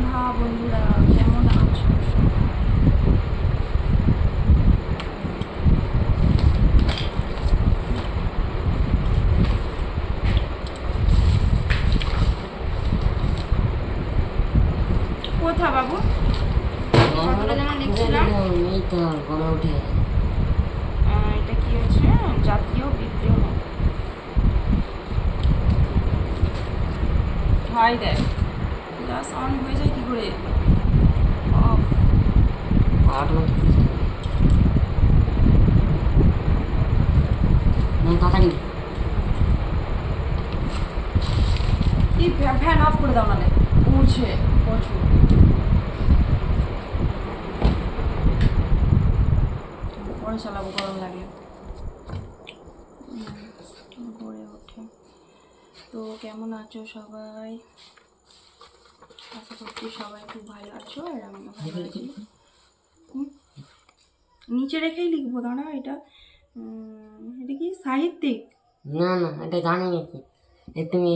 সন্ধ্যা, বন্ধুরা, কেমন আছো? কোথা বাবু? কথাটা যেন লিখছিলাম। এটা কি হচ্ছে? জাতীয় বিদ্রোহ। হাই দেখ গ্লাস অন হয়ে যায় কি করে অফ পাওয়াটা না তাড়াতাড়ি কি ফ্যা- ফ্যান অফ করে দাও নালে। উড়ছে প্রচুর। পরে চালাবো গরম লাগে। গড়ে ওঠে। তো কেমন আছো সবাই? আশা করছি সবাই খুব ভালো আছো আর আমি ভালো আছি নিচে রেখেই লিখব দাঁড়া এটা এটা কি সাহিত্যিক? না না এটা জানি নাকি এ তুমি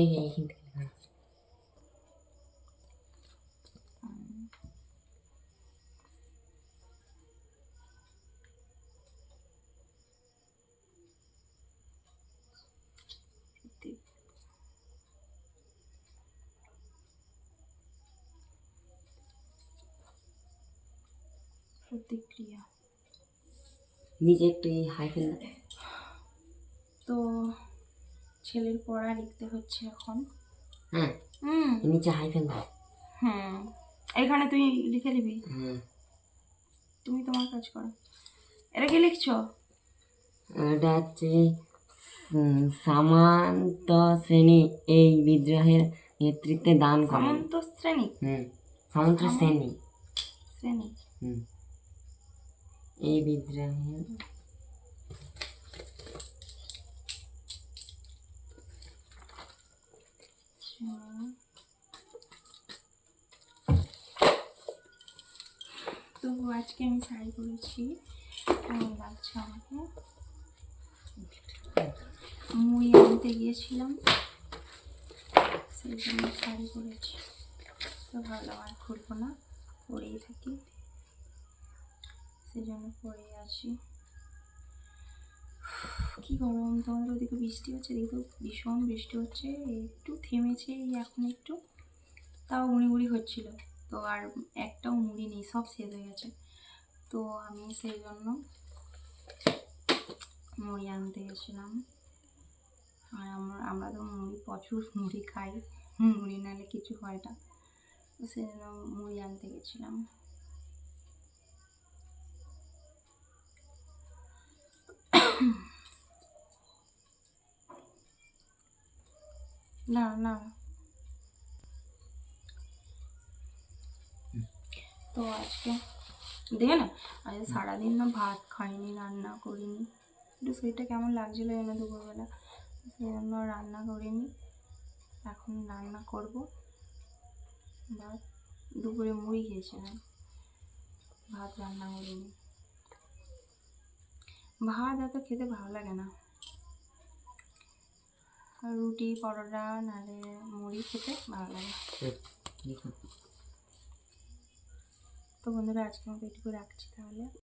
প্রতিক্রিয়া। নিজে একটু এই হাইফেন তো ছেলের পড়া লিখতে হচ্ছে এখন। হ্যাঁ? নিচে হাইফেন হুম। এখানে তুই লিখে নিবি হ্যাঁ তুমি তোমার কাজ করো। এটা কি লিখছো? এটা হচ্ছে সামন্ত শ্রেণি এই বিদ্রোহের নেতৃত্বে দান করে সামন্ত শ্রেণি? হুম। সামন্ত শ্রেণি। শ্রেণি। হুম। এই বিদ্রোহের হুম। তো আজকে আমি শাড়ি পরেছি কেমন লাগছে আমাকে? মুড়ি আনতে গিয়েছিলাম। সেই জন্য শাড়ি পরেছি তো ভাবলাম আর খুলবো না পরেই থাকি। সেই জন্য পরেই আছি। কি গরম। তোমাদের ওদিকে বৃষ্টি হচ্ছে এদিকে তো ভীষণ বৃষ্টি হচ্ছে। একটু থেমেছে এই এখন একটু। তাও মুড়ি হচ্ছিল। তো আর একটাও মুড়ি নেই, সব শেষ হয়ে গেছে। তো আমি সেই জন্য মুড়ি আনতে গেছিলাম। আর আমরা আমরা তো মুড়ি, প্রচুর মুড়ি খাই। মুড়ি নাহলে কিছু হয় না। তো সেই জন্য মুড়ি আনতে গেছিলাম। না না। তো আজকে দেখে না আজকে সারাদিন না ভাত খাইনি, রান্না করিনি। একটু শরীরটা কেমন লাগছিল যেন দুপুরবেলা, সেই জন্য রান্না করিনি। এখন রান্না করব। ভাত দুপুরে মুড়ি খেয়েছিলাম। ভাত রান্না করিনি। ভাত এত খেতে ভালো লাগে না। রুটি পরোটা নাহলে মুড়ি খেতে ভালো লাগে। তো বন্ধুরা আজকে আমাকে এটুকু রাখছি তাহলে।